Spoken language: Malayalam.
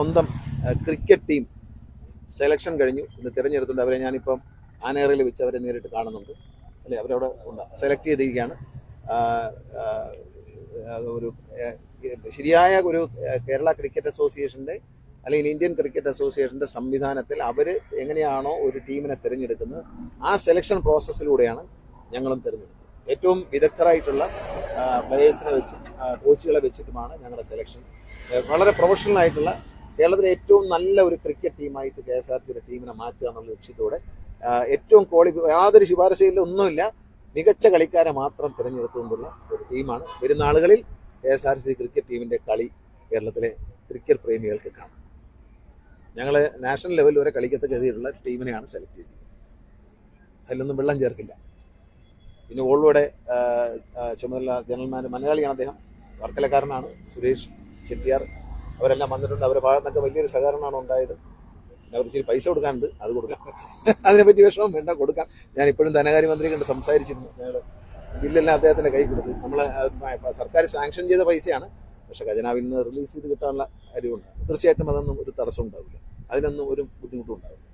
സ്വന്തം ക്രിക്കറ്റ് ടീം സെലക്ഷൻ കഴിഞ്ഞു. ഇന്ന് തിരഞ്ഞെടുത്തുണ്ട് അവരെ ഞാനിപ്പം ആനേറയിൽ വെച്ച് അവരെ നേരിട്ട് കാണുന്നുണ്ട്. അല്ലെ? അവരവിടെ ഉണ്ട്. സെലക്ട് ചെയ്തിരിക്കുകയാണ്. ഒരു ശരിയായ ഒരു കേരള ക്രിക്കറ്റ് അസോസിയേഷന്റെ അല്ലെങ്കിൽ ഇന്ത്യൻ ക്രിക്കറ്റ് അസോസിയേഷന്റെ സംവിധാനത്തിൽ അവർ എങ്ങനെയാണോ ഒരു ടീമിനെ തിരഞ്ഞെടുക്കുന്നത് ആ സെലക്ഷൻ പ്രോസസ്സിലൂടെയാണ് ഞങ്ങളും തിരഞ്ഞെടുക്കുന്നത്. ഏറ്റവും വിദഗ്ധരായിട്ടുള്ള പ്ലെയേഴ്സിനെ വെച്ച് കോച്ചുകളെ വെച്ചിട്ടുമാണ് ഞങ്ങളുടെ സെലക്ഷൻ വളരെ പ്രൊഫഷണൽ ആയിട്ടുള്ള കേരളത്തിലെ ഏറ്റവും നല്ല ഒരു ക്രിക്കറ്റ് ടീമായിട്ട് കെ എസ് ആർ സിയുടെ ടീമിനെ മാറ്റുക എന്നുള്ള ലക്ഷ്യത്തോടെ ഏറ്റവും ക്വാളിഫി യാതൊരു ശുപാർശയിലും ഒന്നുമില്ല. മികച്ച കളിക്കാരെ മാത്രം തിരഞ്ഞെടുത്തുകൊണ്ടുള്ള ഒരു ടീമാണ് വരുന്ന ആളുകളിൽ K S R C cricket ടീമിന്റെ കളി കേരളത്തിലെ ക്രിക്കറ്റ് പ്രേമികൾക്ക് കാണാം. ഞങ്ങൾ നാഷണൽ ലെവലിൽ വരെ കളിക്കത്തക്ക രീതിയിലുള്ള ടീമിനെയാണ് സെലക്ട് ചെയ്തത് അതിലൊന്നും വെള്ളം ചേർക്കില്ല. പിന്നെ ഓൾവോടെ ചുമതല ജനറൽ മാനേജർ മലയാളിയാണ് അദ്ദേഹം. വർക്കലക്കാരനാണ് സുരേഷ് ചെട്ടിയാർ. അവരെല്ലാം വന്നിട്ടുണ്ട്. അവരുടെ ഭാഗത്ത് നിന്നൊക്കെ വലിയൊരു സഹകരണമാണ് ഉണ്ടായത്. അവർ ഇച്ചിരി പൈസ കൊടുക്കാനുണ്ട്. അത് കൊടുക്കാം. അതിനെപ്പറ്റി വിഷമം വേണ്ട കൊടുക്കാം. ഞാൻ ഇപ്പോഴും ധനകാര്യമന്ത്രി കണ്ട് സംസാരിച്ചിരുന്നു. ഞങ്ങൾ ബില്ലെല്ലാം അദ്ദേഹത്തിന്റെ കൈ കൊടുത്തു. നമ്മൾ സർക്കാർ സാങ്ഷൻ ചെയ്ത പൈസയാണ്. പക്ഷെ ഖജനാവിൽ നിന്ന് റിലീസ് ചെയ്ത് കിട്ടാനുള്ള കാര്യമുണ്ട്. തീർച്ചയായിട്ടും അതൊന്നും ഒരു തടസ്സം ഉണ്ടാവില്ല. അതിനൊന്നും ഒരു ബുദ്ധിമുട്ടും ഉണ്ടാവില്ല.